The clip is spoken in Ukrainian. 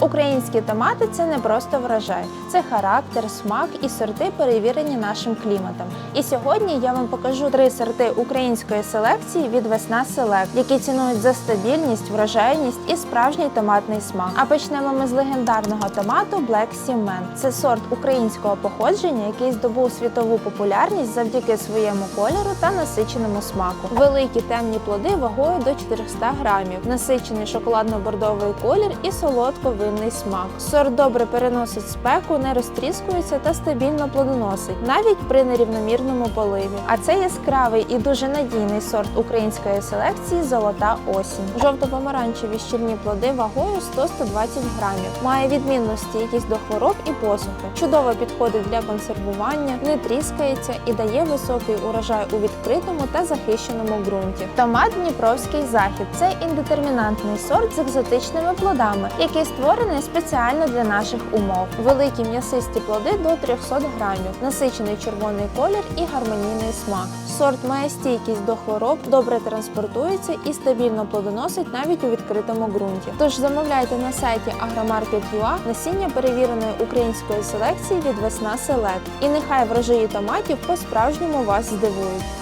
Українські томати це не просто врожай, це характер, смак і сорти, перевірені нашим кліматом. І сьогодні я вам покажу три сорти української селекції від Весна Селект, які цінують за стабільність, врожайність і справжній томатний смак. А почнемо ми з легендарного томату Black Cement. Це сорт українського походження, який здобув світову популярність завдяки своєму кольору та насиченому смаку. Великі темні плоди вагою до 400 грамів, насичений шоколадно-бордовий колір і солодко-винний смак. Сорт добре переносить спеку, не розтріскується та стабільно плодоносить, навіть при нерівномірному поливі. А це яскравий і дуже надійний сорт української селекції Золота осінь. Жовто-помаранчеві щільні плоди вагою 100-120 грамів. Має відмінну стійкість до хвороб і посухи. Чудово підходить для консервування, не тріскається і дає високий урожай у відкритому та захищеному ґрунті. Томат Дніпровський захід це індетермінантний сорт з екзотичними плодами, який створений спеціально для наших умов. Великі м'ясисті плоди до 300 грамів, насичений червоний колір і гармонійний смак. Сорт має стійкість до хвороб, добре транспортується і стабільно плодоносить навіть у відкритому ґрунті. Тож замовляйте на сайті Agromarket.ua насіння перевіреної української селекції від Весна Селект. І нехай врожаї томатів по-справжньому вас здивують.